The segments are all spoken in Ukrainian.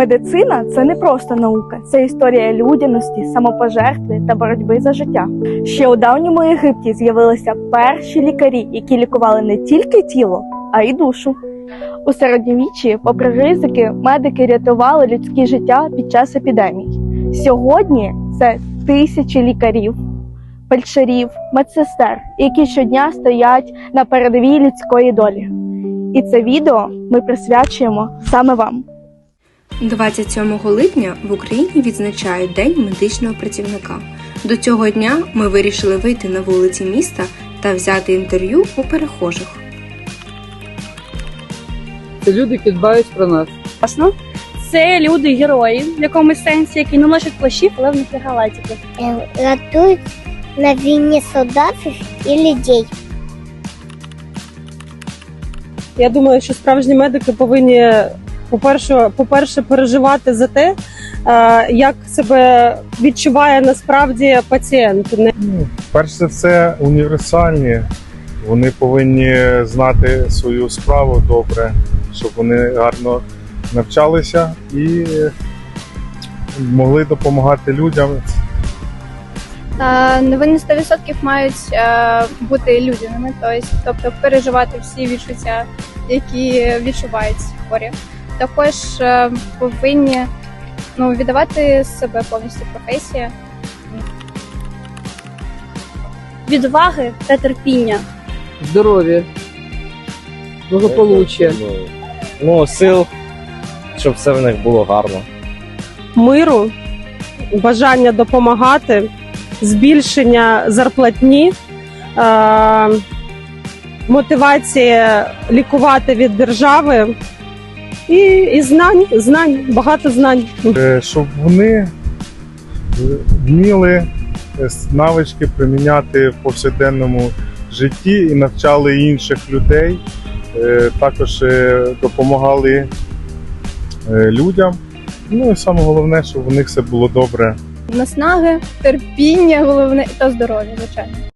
Медицина це не просто наука, це історія людяності, самопожертви та боротьби за життя. Ще у давньому Єгипті з'явилися перші лікарі, які лікували не тільки тіло, а й душу. У середньовіччі, попри ризики, медики рятували людське життя під час епідемій. Сьогодні це тисячі лікарів, фельдшерів, медсестер, які щодня стоять на передовій людської долі. І це відео ми присвячуємо саме вам. 27 липня в Україні відзначають День медичного працівника. До цього дня ми вирішили вийти на вулиці міста та взяти інтерв'ю у перехожих. Це люди, які дбають про нас. Ясно. Це люди герої в якомусь сенсі, які не носять плащів, але в них є галатики. Э, на війні солдатів і людей. Я думаю, що справжні медики повинні, по-перше, по-перше, переживати за те, е, як себе відчуває насправді пацієнт. Ну, перш за все, універсальні. Вони повинні знати свою справу добре, щоб вони гарно навчалися і могли допомагати людям. Е, Вони 100% мають е, бути людяними, тобто переживати всі відчуття, які відчувають хворі. Також е, повинні ну, віддавати себе повністю професії. Відваги та терпіння. Здоров'я, благополуччя. Ну, ну, сил, щоб все в них було гарно. миру, бажання допомагати, збільшення зарплатні, е, мотивація лікувати від держави і, і знань, знань, багато знань. Е, Щоб вони вміли е, навички приміняти в повсякденному житті і навчали інших людей, е, також допомагали людям. Ну і саме головне, щоб у них все було добре Наснаги, терпіння, головне та здоров'я, звичайно.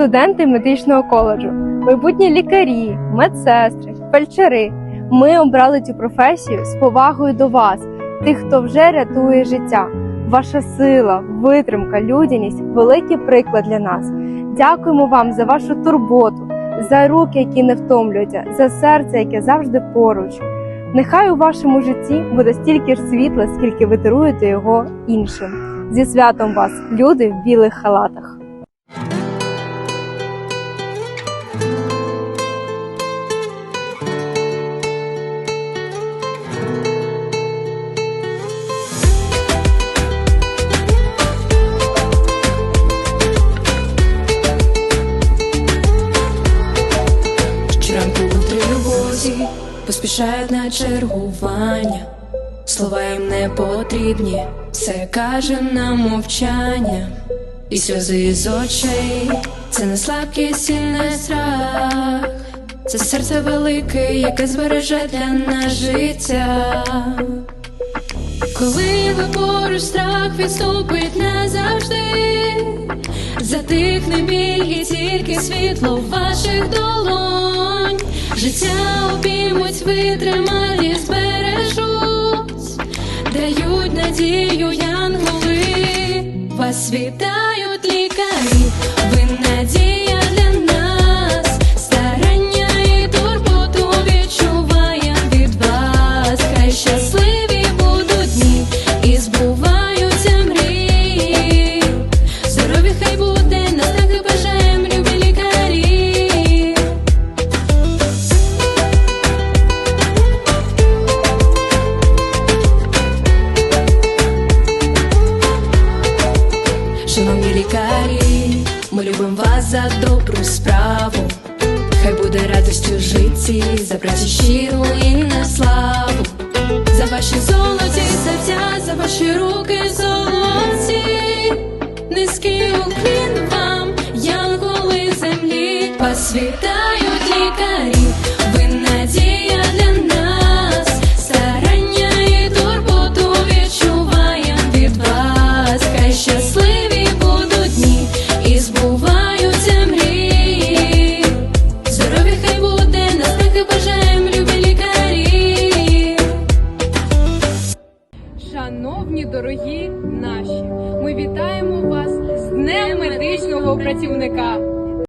Студенти медичного коледжу, майбутні лікарі, медсестри, фельдшери. Ми обрали цю професію з повагою до вас, тих, хто вже рятує життя. Ваша сила, витримка, людяність великий приклад для нас. Дякуємо вам за вашу турботу, за руки, які не втомлюються, за серце, яке завжди поруч. Нехай у вашому житті буде стільки ж світла, скільки ви даруєте його іншим. Зі святом вас, люди в білих халатах. Поспішають на чергування. Слова їм не потрібні, все каже нам мовчання, і сльози з очей це не слабкість і не страх, це серце велике, яке збереже для нас життя. Коли ви поруч страх відступить назавжди, затихне біль і тільки світло ваших долонь. Життя обіймуть, витрималі збережуть, дають надію янголи, вас вітають за добру справу. Хай буде радістю житті, за працю щиру і на славу. За ваші золоті серця, за ваші руки золоті. Низький уклін